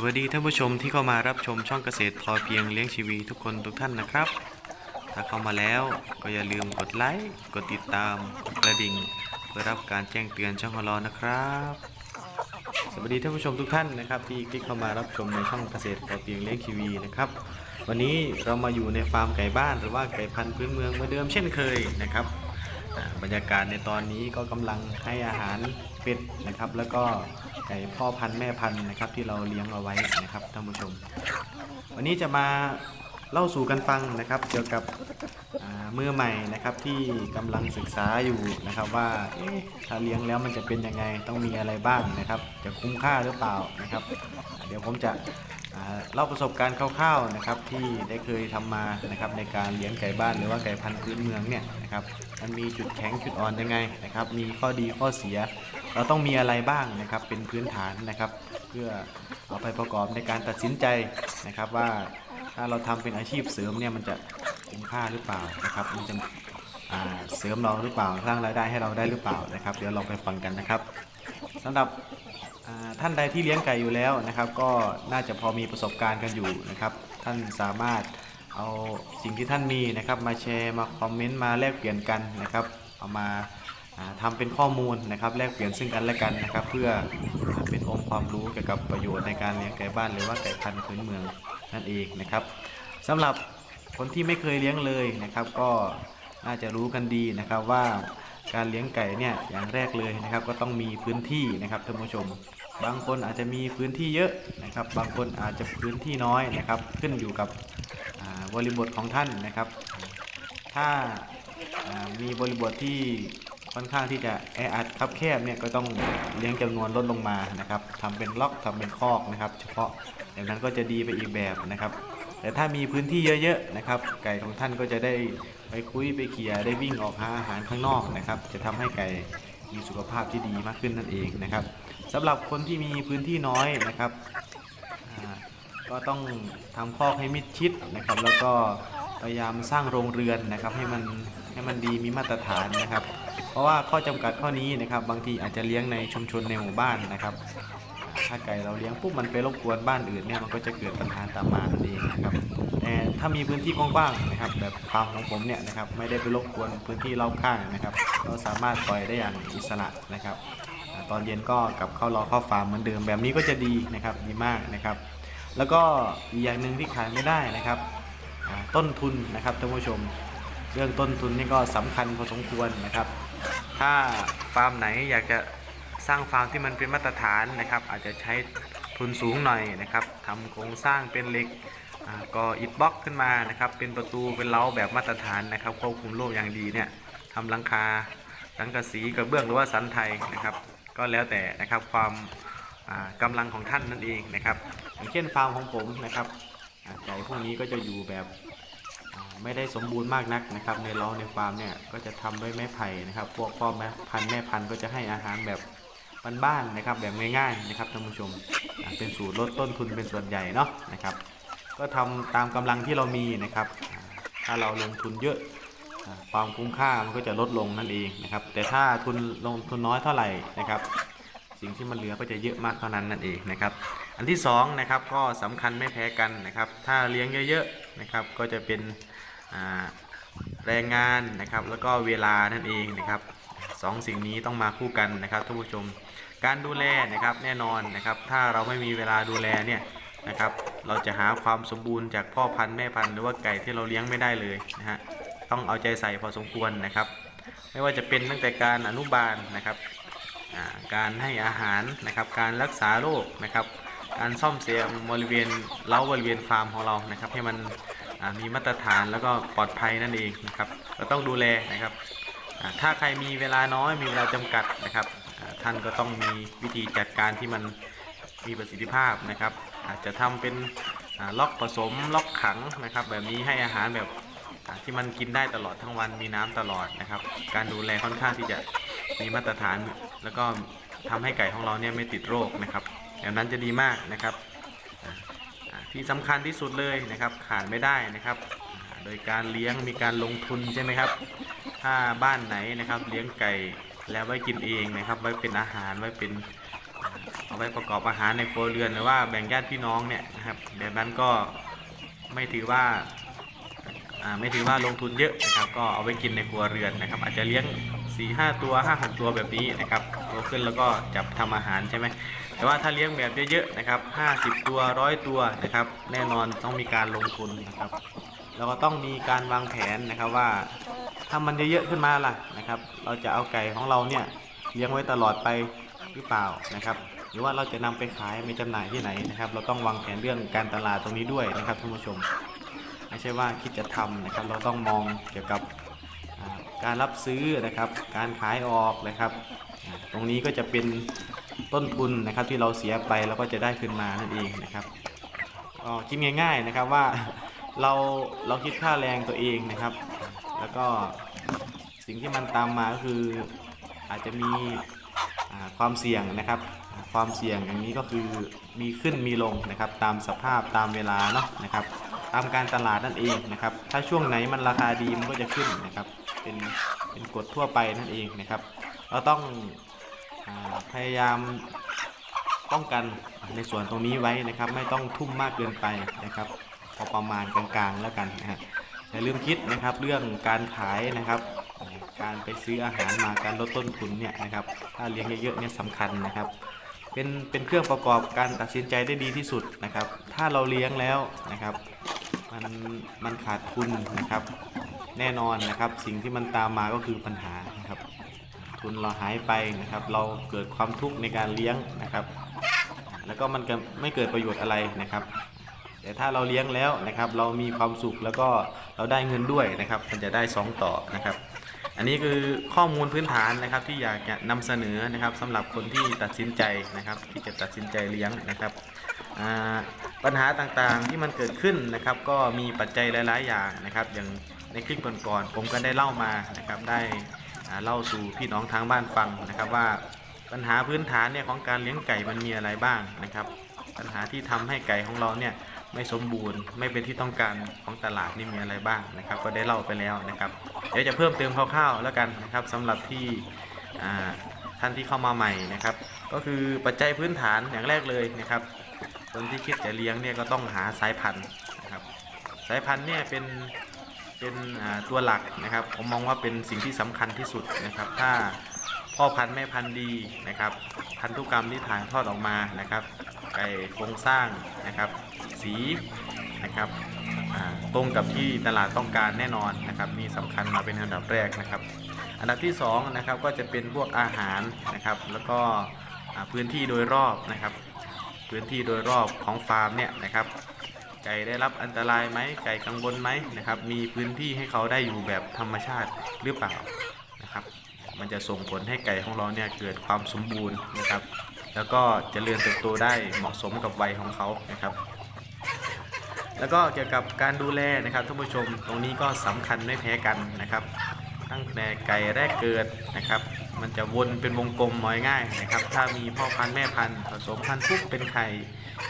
สวัสดีท่านผู้ชมที่เข้ามารับชมช่องเกษตรพอเพียงเลี้ยงชีวีทุกคนทุกท่านนะครับ ถ้าเข้ามาแล้วก็อย่าลืมกดไลค์กดติดตามกดกระดิ่ง เพื่อรับการแจ้งเตือนช่องของเรานะครับ สวัสดีท่านผู้ชมทุกท่านนะครับ ที่คลิกเข้ามารับชมในช่องเกษตรพอเพียงเลี้ยงชีวีนะครับวันนี้เรามาอยู่ในฟาร์มไก่บ้านหรือว่าไก่พันธุ์พื้นเมืองเหมือนเดิมเช่นเคยนะครับบรรยากาศในตอนนี้ก็กำลังให้อาหารเป็ดนะครับ แล้วก็ ไก่พ่อพันธุ์แม่พันธุ์นะครับที่เราเลี้ยงเอาไว้นะครับท่านผู้ชม วันนี้จะมาเล่าสู่กันฟังนะครับ เกี่ยวกับอ่ามือใหม่นะครับที่กำลังศึกษาอยู่นะครับ ว่าถ้าเลี้ยงแล้วมันจะเป็นยังไงต้องมีอะไรบ้างนะครับ จะคุ้มค่าหรือเปล่านะครับ เดี๋ยวผมจะเล่าประสบการณ์คร่าวๆนะครับที่ได้เคยทำมานะครับในการเลี้ยงไก่บ้านหรือว่าไก่พันธุ์พื้นเมืองเนี่ยนะครับมันมีจุดแข็งจุดอ่อนยังไงนะครับ มีข้อดีข้อเสีย เราต้องมีอะไรบ้างนะครับเป็นพื้นฐานนะครับ เพื่อเอาไปประกอบในการตัดสินใจนะครับว่าถ้าเราทำเป็นอาชีพเสริมเนี่ยมันจะคุ้มค่าหรือเปล่านะครับมันจะเสริมเราหรือเปล่าสร้างรายได้ให้เราได้หรือเปล่านะครับ เดี๋ยวลองไปฟังกันนะครับสำหรับท่านใดที่เลี้ยงไก่อยู่แล้วนะครับ ก็น่าจะพอมีประสบการณ์กันอยู่นะครับ ท่านสามารถเอาสิ่งที่ท่านมีนะครับ มาแชร์มาคอมเมนต์มาแลกเปลี่ยนกันนะครับ เอามา อ่าทำเป็นข้อมูลนะครับแลกเปลี่ยนซึ่งกันและกันนะครับ เพื่อเป็นองค์ความรู้เกี่ยวกับประโยชน์ในการเลี้ยงไก่บ้านหรือว่าไก่พันธุ์พื้นเมืองนั่นเองนะครับสำหรับคนที่ไม่เคยเลี้ยงเลยนะครับ ก็น่าจะรู้กันดีนะครับว่าการเลี้ยงไก่เนี่ยอย่างแรกเลยนะครับ ก็ต้องมีพื้นที่นะครับท่านผู้ชม บางคนอาจจะมีพื้นที่เยอะนะครับ บางคนอาจจะพื้นที่น้อยนะครับ ขึ้นอยู่กับบริบทของท่านนะครับ ถ้ามีบริบทที่ ค่อนข้างที่จะแออัดคับแคบเนี่ยก็ต้องเลี้ยงจำนวนลดลงมานะครับทำเป็นล็อกทำเป็นคอกนะครับ เฉพาะอย่างนั้นก็จะดีไปอีกแบบนะครับ แต่ถ้ามีพื้นที่เยอะๆนะครับ ไก่ของท่านก็จะได้ไปคุยไปเขี่ยได้วิ่งออกหาอาหารข้างนอกนะครับ จะทำให้ไก่มีสุขภาพที่ดีมากขึ้นนั่นเองนะครับสำหรับคนที่มีพื้นที่น้อยนะครับก็ต้องทำคอกให้มิดชิดนะครับ แล้วก็พยายามสร้างโรงเรือนนะครับ ให้มันให้มันดีมีมาตรฐานนะครับ ราะว่าข้อจำกัดข้อนี้นะครับบางทีอาจจะเลี้ยงในชุมชนในหมู่บ้านนะครับ ถ้าไก่เราเลี้ยงปุ๊บมันไปรบกวนบ้านอื่นเนี่ยมันก็จะเกิดปัญหาตามมานั่นเองนะครับแต่ถ้ามีพื้นที่กว้างๆนะครับ แบบฟาร์มของผมเนี่ยนะครับไม่ได้ไปรบกวนพื้นที่รอบข้างนะครับ ก็สามารถปล่อยได้อย่างอิสระนะครับ ตอนเย็นก็กลับเข้ารอเข้าฟาร์มเหมือนเดิมแบบนี้ก็จะดีนะครับดีมากนะครับ แล้วก็อีกอย่างหนึ่งที่ขายไม่ได้นะครับต้นทุนนะครับท่านผู้ชม เรื่องต้นทุนนี่ก็สำคัญพอสมควรนะครับ ถ้าฟาร์มไหนอยากจะสร้างฟาร์มที่มันเป็นมาตรฐานนะครับ อาจจะใช้ทุนสูงหน่อยนะครับทำโครงสร้างเป็นเหล็กก่ออิฐบล็อกขึ้นมานะครับ เป็นประตูเป็นเล้าแบบมาตรฐานนะครับควบคุมโรคอย่างดีเนี่ยทำหลังคาสังกระสีกระเบื้องหรือว่าสันไทยนะครับ ก็แล้วแต่นะครับความอ่ากำลังของท่านนั่นเองนะครับอย่างเช่นฟาร์มของผมนะครับอ่าไก่พวกนี้ก็จะอยู่แบบ ไม่ได้สมบูรณ์มากนักนะครับ ในเล้าในฟาร์มเนี่ยก็จะทำด้วยไม้ไผ่นะครับ พวกพ่อแม่พันธุ์แม่พันธุ์ก็จะให้อาหารแบบบ้านๆนะครับ แบบง่ายๆนะครับท่านผู้ชมเป็นสูตรลดต้นทุนเป็นส่วนใหญ่เนาะนะครับ ก็ทำตามกำลังที่เรามีนะครับ ถ้าเราลงทุนเยอะความคุ้มค่ามันก็จะลดลงนั่นเองนะครับ แต่ถ้าทุนลงทุนน้อยเท่าไหร่นะครับ สิ่งที่มันเหลือก็จะเยอะมากเท่านั้นนั่นเองนะครับ อันที่สองนะครับก็สำคัญไม่แพ้กันนะครับ ถ้าเลี้ยงเยอะๆนะครับ ก็จะเป็น แรงงานนะครับแล้วก็เวลานั่นเองนะครับสองสิ่งนี้ต้องมาคู่กันนะครับท่านผู้ชม การดูแลนะครับแน่นอนนะครับ ถ้าเราไม่มีเวลาดูแลเนี่ยนะครับ เราจะหาความสมบูรณ์จากพ่อพันธุ์แม่พันธุ์หรือว่าไก่ที่เราเลี้ยงไม่ได้เลยนะฮะต้องเอาใจใส่พอสมควรนะครับ ไม่ว่าจะเป็นตั้งแต่การอนุบาลนะครับการให้อาหารนะครับ การรักษาโรคนะครับ การซ่อมแซมบริเวณเล้าบริเวณฟาร์มของเรานะครับ ให้มัน มีมาตรฐานแล้วก็ปลอดภัยนั่นเองนะครับก็ต้องดูแลนะครับถ้าใครมีเวลาน้อยมีเวลาจำกัดนะครับ ท่านก็ต้องมีวิธีจัดการที่มันมีประสิทธิภาพนะครับ อาจจะทำเป็นล็อกผสมล็อกขังนะครับ แบบนี้ให้อาหารแบบที่มันกินได้ตลอดทั้งวันมีน้ำตลอดนะครับ การดูแลค่อนข้างที่จะมีมาตรฐาน แล้วก็ทำให้ไก่ของเราเนี่ยไม่ติดโรคนะครับแบบนั้นจะดีมากนะครับ ที่สำคัญที่สุดเลยนะครับขาดไม่ได้นะครับ โดยการเลี้ยงมีการลงทุนใช่ไหมครับ ถ้าบ้านไหนนะครับเลี้ยงไก่แล้วไว้กินเองนะครับ ไว้เป็นอาหารไว้เป็นเอาไว้ประกอบอาหารในครัวเรือนหรือว่าแบ่งญาติพี่น้องเนี่ยนะครับแบบนั้นก็ไม่ถือว่าไม่ถือว่าลงทุนเยอะนะครับ ก็เอาไว้กินในครัวเรือนนะครับ อาจจะเลี้ยง4ี่ห้าตัวห้าหกตัวแบบนี้นะครับ โตขึ้นแล้วก็จับทำอาหารใช่ไหมแต่ว่าถ้าเลี้ยงแบบเยอะๆนะครับ 50 ตัวร้อยตัวนะครับ แน่นอนต้องมีการลงทุนนะครับแล้วก็ต้องมีการวางแผนนะครับว่าถ้ามันเยอะๆขึ้นมาล่ะนะครับ เราจะเอาไก่ของเราเนี่ยเลี้ยงไว้ตลอดไปหรือเปล่านะครับ หรือว่าเราจะนำไปขายไปจำหน่ายที่ไหนนะครับ เราต้องวางแผนเรื่องการตลาดตรงนี้ด้วยนะครับท่านผู้ชม ไม่ใช่ว่าคิดจะทำนะครับ เราต้องมองเกี่ยวกับการรับซื้อนะครับ การขายออกนะครับ ตรงนี้ก็จะเป็นต้นทุนนะครับที่เราเสียไปแล้วก็จะได้คืนมานั่นเองนะครับก็คิดง่าย ๆนะครับว่าเราเราคิดค่าแรงตัวเองนะครับ แล้วก็สิ่งที่มันตามมาก็คืออาจจะมีความเสี่ยงนะครับ ความเสี่ยงอย่างนี้ก็คือมีขึ้นมีลงนะครับ ตามสภาพตามเวลาเนาะนะครับ ตามการตลาดนั่นเองนะครับ ถ้าช่วงไหนมันราคาดีมันก็จะขึ้นนะครับ เป็นเป็นกฎทั่วไปนั่นเองนะครับ เราต้อง พยายามป้องกันในส่วนตรงนี้ไว้นะครับ ไม่ต้องทุ่มมากเกินไปนะครับ พอประมาณกลางๆแล้วกันนะฮะอย่าลืมคิดนะครับเรื่องการขายนะครับการไปซื้ออาหารมาการลดต้นทุนเนี่ยนะครับถ้าเลี้ยงเยอะๆเนี่ยสำคัญนะครับ เป็นเป็นเครื่องประกอบการตัดสินใจได้ดีที่สุดนะครับ ถ้าเราเลี้ยงแล้วนะครับ มันมันขาดทุนนะครับ แน่นอนนะครับ สิ่งที่มันตามมาก็คือปัญหา ทุนเราหายไปนะครับ เราเกิดความทุกข์ในการเลี้ยงนะครับ แล้วก็มันก็ไม่เกิดประโยชน์อะไรนะครับ แต่ถ้าเราเลี้ยงแล้วนะครับ เรามีความสุขแล้วก็เราได้เงินด้วยนะครับ มันจะได้สองต่อนะครับ อันนี้คือข้อมูลพื้นฐานนะครับที่อยากจะนำเสนอนะครับสำหรับคนที่ตัดสินใจนะครับ ที่จะตัดสินใจเลี้ยงนะครับปัญหาต่างๆที่มันเกิดขึ้นนะครับ ก็มีปัจจัยหลาย ๆ อย่างนะครับ อย่างในคลิปก่อนๆผมก็ได้เล่ามานะครับได้ เล่าสู่พี่น้องทางบ้านฟังนะครับว่าปัญหาพื้นฐานเนี่ยของการเลี้ยงไก่มันมีอะไรบ้างนะครับ ปัญหาที่ทำให้ไก่ของเราเนี่ยไม่สมบูรณ์ไม่เป็นที่ต้องการของตลาดนี่มีอะไรบ้างนะครับ ก็ได้เล่าไปแล้วนะครับ เดี๋ยวจะเพิ่มเติมคร่าวๆแล้วกันนะครับสำหรับที่ท่านที่เข้ามาใหม่นะครับ ก็คือปัจจัยพื้นฐานอย่างแรกเลยนะครับ คนที่คิดจะเลี้ยงเนี่ยก็ต้องหาสายพันธุ์นะครับ สายพันธุ์เนี่ยเป็น เป็นตัวหลักนะครับ ผมมองว่าเป็นสิ่งที่สำคัญที่สุดนะครับ ถ้าพ่อพันธุ์แม่พันธุ์ดีนะครับ พันธุกรรมที่ถ่ายทอดออกมานะครับไก่โครงสร้างนะครับ สีนะครับตรงกับที่ตลาดต้องการแน่นอนนะครับนี่สำคัญมาเป็นอันดับแรกนะครับ อันดับที่สองนะครับก็จะเป็นพวกอาหารนะครับ แล้วก็พื้นที่โดยรอบนะครับ พื้นที่โดยรอบของฟาร์มเนี่ยนะครับ ไก่ได้รับอันตรายไหมไก่กังวลไหมนะครับ มีพื้นที่ให้เขาได้อยู่แบบธรรมชาติหรือเปล่านะครับ มันจะส่งผลให้ไก่ของเราเนี่ยเกิดความสมบูรณ์นะครับ แล้วก็จเจริญเติบโตได้เหมาะสมกับวัยของเขานะครับ แล้วก็เกี่ยวกับการดูแลนะครับท่านผู้ชมตรงนี้ก็สำคัญไม่แพ้กันนะครับ ตั้งแต่ไก่แรกเกิดนะครับมันจะวนเป็นวงกลมมอยง่ายนะครับ ถ้ามีพ่อพันธุ์แม่พันธุ์ผสมพันธุ์ปุ๊บเป็นไข่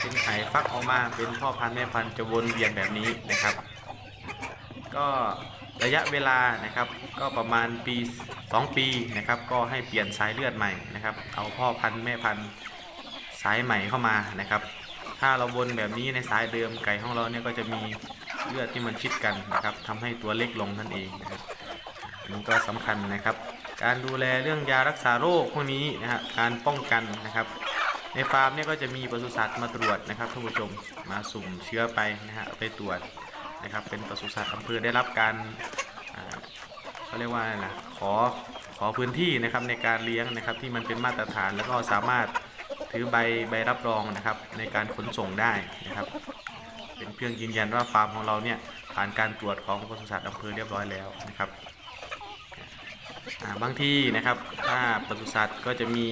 เป็นไข่ฟักออกมาเป็นพ่อพันธุ์แม่พันธุ์จะวนเวียนแบบนี้นะครับ ก็ระยะเวลานะครับ ก็ประมาณปี 2 ปีนะครับ ก็ให้เปลี่ยนสายเลือดใหม่นะครับ เอาพ่อพันธุ์แม่พันธุ์สายใหม่เข้ามานะครับ ถ้าเราวนแบบนี้ในสายเดิมไก่ของเราเนี่ยก็จะมีเลือดที่มันชิดกันนะครับทำให้ตัวเล็กลงนั่นเองนะครับมันก็สำคัญนะครับ การดูแลเรื่องยารักษาโรคพวกนี้นะฮะการป้องกันนะครับ ในฟาร์มเนี่ยก็จะมีปศุสัตว์มาตรวจนะครับท่านผู้ชมมาสุ่มเชื้อไปนะฮะไปตรวจนะครับเป็นปศุสัตว์อำเภอได้รับการเขาเรียกว่าอะไรนะขอขอพื้นที่นะครับในการเลี้ยงนะครับที่มันเป็นมาตรฐานแล้วก็สามารถถือใบใบรับรองนะครับในการขนส่งได้นะครับ เป็นเครื่องยืนยันว่าฟาร์มของเราเนี่ยผ่านการตรวจของปศุสัตว์อำเภอเรียบร้อยแล้วนะครับ บางที่นะครับถ้าปศุสัตว์ก็จะมี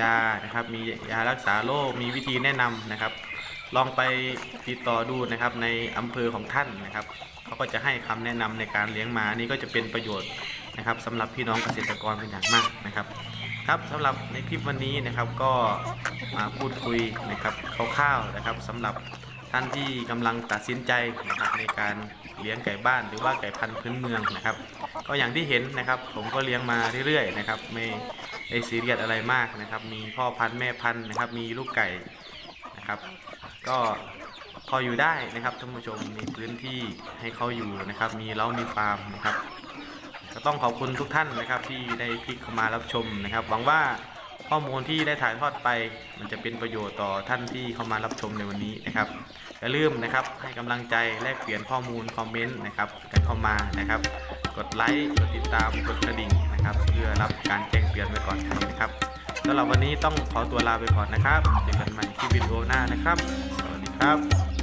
ยานะครับ มียารักษาโรค มีวิธีแนะนำนะครับ ลองไปติดต่อดูนะครับในอำเภอของท่านนะครับเขาก็จะให้คำแนะนำในการเลี้ยงหมานี่ก็จะเป็นประโยชน์นะครับสำหรับพี่น้องเกษตรกรเป็นอย่างมากนะครับ ครับสำหรับในคลิปวันนี้นะครับก็มาพูดคุยนะครับคร่าวๆนะครับสำหรับท่านที่กำลังตัดสินใจนะครับในการเลี้ยงไก่บ้านหรือว่าไก่พันธุ์พื้นเมืองนะครับ ก็อย่างที่เห็นนะครับ ผมก็เลี้ยงมาเรื่อยๆนะครับไม่ได้ซีเรียสอะไรมากนะครับ มีพ่อพันธุ์แม่พันธุ์นะครับ มีลูกไก่นะครับ ก็พออยู่ได้นะครับท่านผู้ชมมีพื้นที่ให้เขาอยู่นะครับ มีเล้ามีฟาร์มนะครับก็ต้องขอบคุณทุกท่านนะครับที่ได้คลิกเข้ามารับชมนะครับ หวังว่าข้อมูลที่ได้ถ่ายทอดไป มันจะเป็นประโยชน์ต่อท่านที่เข้ามารับชมในวันนี้นะครับอย่าลืมนะครับให้กำลังใจแลกเปลี่ยนข้อมูลคอมเมนต์นะครับกันเข้ามานะครับ กดไลค์กดติดตามกดกระดิ่งนะครับ เพื่อรับการแจ้งเตือนไว้ก่อนนะครับสำหรับวันนี้ต้องขอตัวลาไปก่อนนะครับเจอกันใหม่ที่วิดีโอหน้านะครับ สวัสดีครับ